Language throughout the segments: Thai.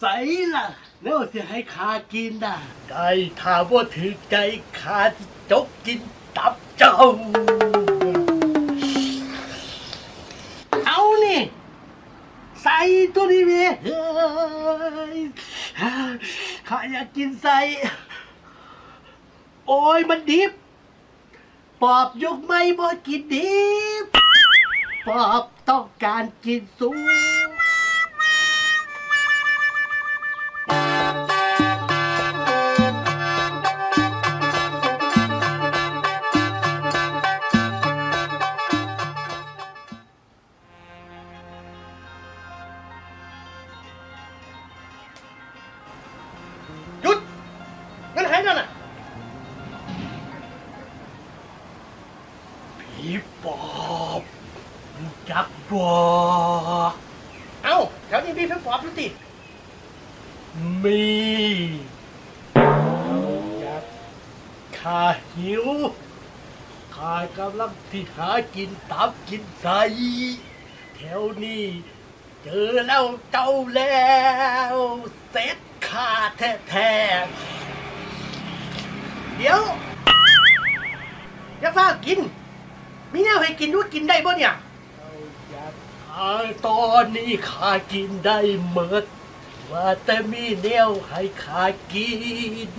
ใส่ล่ะ แล้วจะให้ขากินน่ะได้ถ้าว่าถือใจขาสิจกกินตับเจ้า เอานี่ ใส่ตัวนี้เมีเฮ้ยข้าอยากกินใส่ โอ้ยมันดิบ ปอบยกไม่บ่กินดิบ ปอบต้องการกินสุก หยุดนั่นใครนั่นน่ะผีปอบรู้จักบ่เอ้าแถวนี้มีเพิ่งปอบอยู่ติมีอยากข้าหิวข้ากำลังที่หากินตับกินใสแถวนี้ เจอแล้วเจ้าแล้วเสร็จข้าแท้ๆเดี๋ยวอย่าฟ้ากิน มีแนวให้กินด้วยกินได้บ่เนี่ยเอาอยากหาตอนนี้ข้ากินได้เมิดว่าแต่มีแนวให้ข้ากิน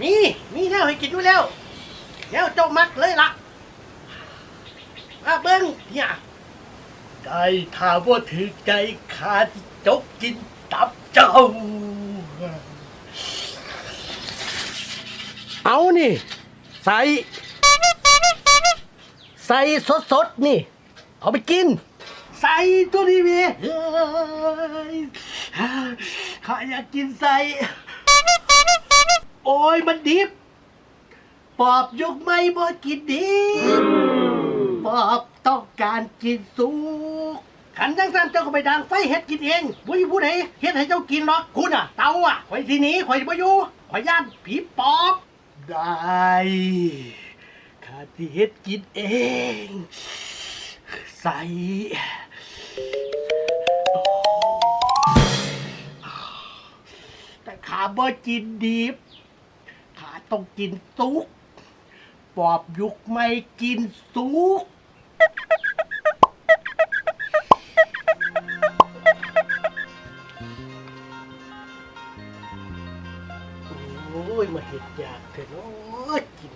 มีมีแนวให้กินด้วยแล้วแนวเจ้ามักเลยล่ะมาเบิ้งเนี่ย ได้ถ้าว่าถือใจขาดจกกินตับเจ้า เอานี่ ใส่ใส่สดๆ นี่ เอาไปกิน ใส่ตัวนี้เมีเฮ้ยข้าอยากกินใส่ โอ้ยมันดิบ ปอบยกไม่บ่กินดิบ ปอบต้องการกินสุก ขันจังสันเจ้าก็ไปดังไฟเฮ็ดกินเองวุ้ยผู้ใดเฮ็ดให้เจ้ากินหรอกคุณอะเตาอะข่อยทีนี้ข่อยบ่อยู่ข่อยย่านผีปอบได้ข้าที่เฮ็ดกินเอง ใส่แต่ข้าบ่กินดิบข้าต้องกินสุกปอบยุกไม่กินสุก โอ้ยมาเห็ดยากเถอะเนาะกิน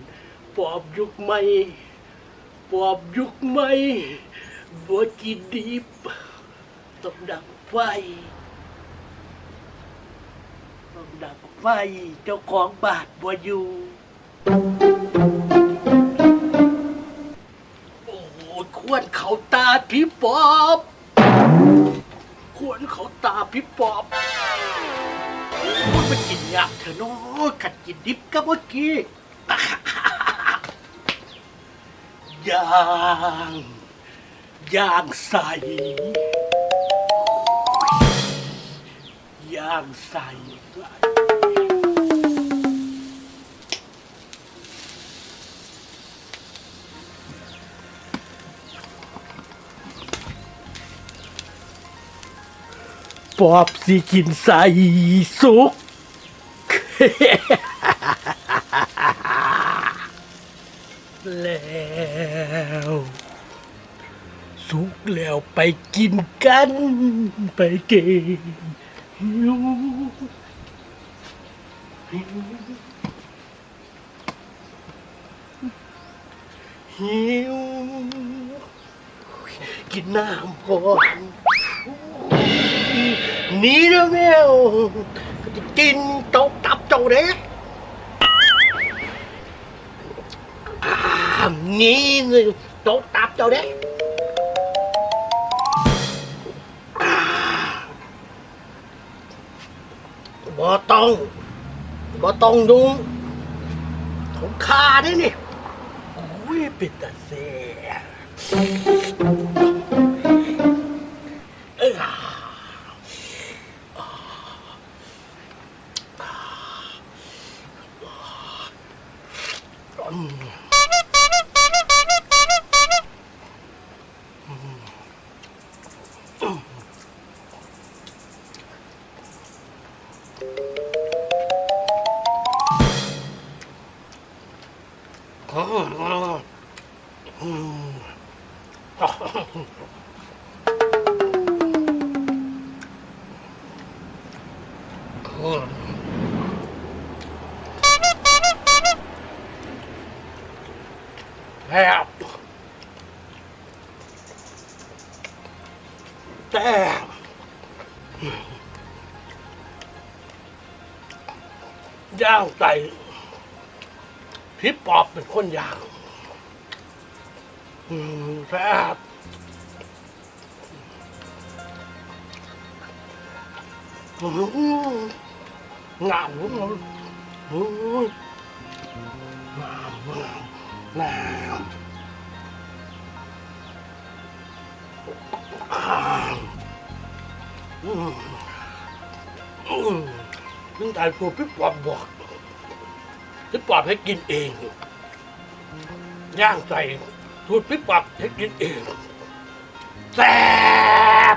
ปอบยุกไม่ปอบยุกไม่บัวกินดิบต้องดับไฟต้องดับไฟเจ้าของบาทบัวอยู่โอ้ยควรเขาตาพี่ปอบ วนเขาตาพี่ปอบมันมากินยากเถอะเนาะขัดกินดิบกับเมื่อกี้ย่างย่างใสย่างใส ปอบสิกินใส่สุก แล้ว สุกแล้วไปกินกัน ไปกินหิวหิวกินน้ำก่อน นี่นะแมวจะกินตกตับเจ้าเด็กนี่เลยโต๊ะตับเจ้าเด้อ่าบ่ต้องบ่ต้องดุงของข้าได้นี่โอ้ยป็นตาเสีย Help. Damn. Down, tight. พี่ปอบเป็นคนย่างอืมแซ่บอืมงามอืมอืมงามงามอืมอืมนี่ตายตัวพี่ปอบบอก พี่ปอบให้กินเอง ย่างใส่ทูตรพี่ปอบให้กินเองแซ่บ